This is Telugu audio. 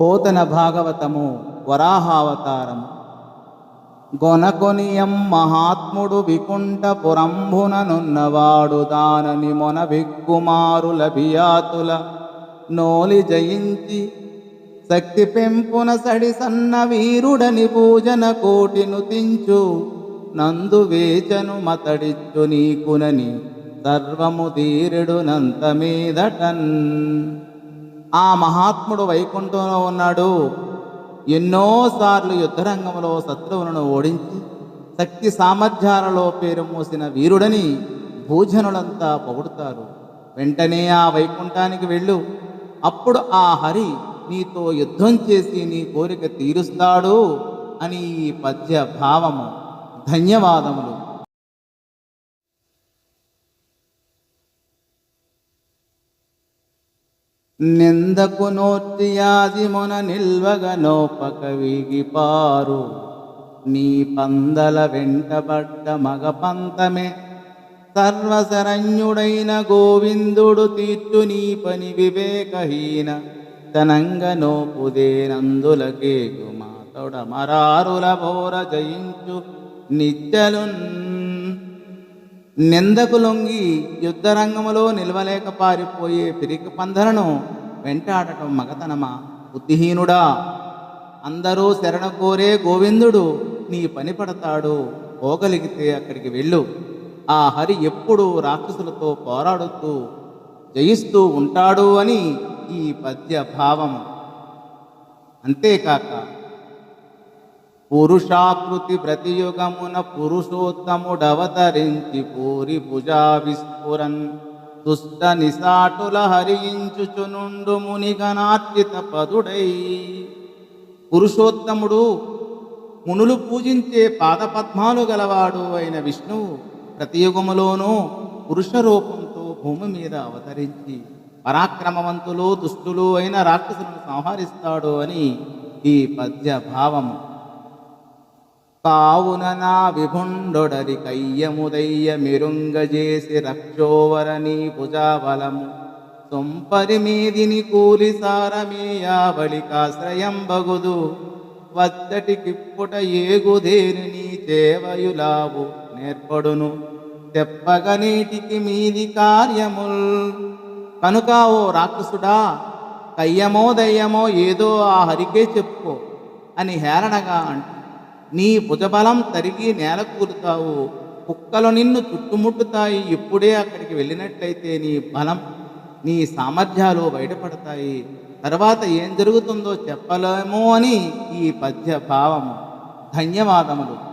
పోతన భాగవతము వరాహావతారము. గొనకొనియం మహాత్ముడు వికుంఠపురంభుననున్నవాడు దానని మొన విక్కుమారుల బియాతుల నోలి జయించి శక్తి పెంపున సడి సన్న వీరుడని పూజన కోటిను తించు నందు వేచను మతడిచ్చు నీకునని సర్వము తీరుడు నంత మీదటన్ ఆ మహాత్ముడు వైకుంఠంలో ఉన్నాడు. ఎన్నోసార్లు యుద్ధరంగంలో శత్రువులను ఓడించి శక్తి సామర్థ్యాలలో పేరు మోసిన వీరుడని భూజనులంతా పొగుడుతారు. వెంటనే ఆ వైకుంఠానికి వెళ్ళు. అప్పుడు ఆ హరి నీతో యుద్ధం చేసి నీ కోరిక తీరుస్తాడు అని ఈ పద్య భావము ధన్యవాదములు. నిందకు నోర్తియాది మొన నిల్వగ నోపక వీగిపారు నీ పందల వెంటబడ్డ మగ పంతమే సర్వశరణ్యుడైన గోవిందుడు తీర్చు నీ పని వివేకహీన. తనంగ నోపుదేనందులకే గుమాతొడ మరారుల బోర జయించు. నిత్యలున్ నిందకు లొంగి యుద్ధరంగములో నిలవలేక పారిపోయే పిరికి పందలను వెంటాడటం మగతనమా? బుద్ధిహీనుడా! అందరూ శరణ కోరే గోవిందుడు నీ పని పడతాడు పోగలిగితే అక్కడికి వెళ్ళు. ఆ హరి ఎప్పుడు రాక్షసులతో పోరాడుతూ జయిస్తూ ఉంటాడు అని ఈ పద్య భావము అంతేకాక పురుషాకృతి ప్రతియుగమున పురుషోత్తముడవతరించి పూరి భుజా విస్ఫురన్. దుష్ట నిసాటుల హరించుచునుండు మునిగనార్చిత పదుడై. పురుషోత్తముడు మునులు పూజించే పాదపద్మాలు గలవాడు అయిన విష్ణువు ప్రతియుగములోనూ పురుష రూపంతో భూమి మీద అవతరించి పరాక్రమవంతులు దుష్టులు అయిన రాక్షసులను సంహరిస్తాడు అని ఈ పద్య భావము కావున నా విభుండొడరి కయ్యముదయ్య మిరుంగజేసి రక్షోవరని భుజాబలము సొంపరి మీదిని కూలి సారమేయావళికాశ్రయం బగుదు. వద్దటికిప్పుట ఏగుదేని నీ చేవయులావు నేర్పడును. తెప్పగ నీటికి మీది కార్యముల్. కనుక ఓ రాక్షసుడా కయ్యమో దయ్యమో ఏదో ఆ హరికే చెప్పుకో అని హేళనగా అంటుంది. నీ భుజబలం తరిగి నేల కూరుతావు కుక్కలు నిన్ను చుట్టుముట్టుతాయి. ఇప్పుడే అక్కడికి వెళ్ళినట్లయితే నీ బలం నీ సామర్థ్యాలు బయటపడతాయి. తర్వాత ఏం జరుగుతుందో చెప్పలేమో అని ఈ పద్య భావము ధన్యవాదములు.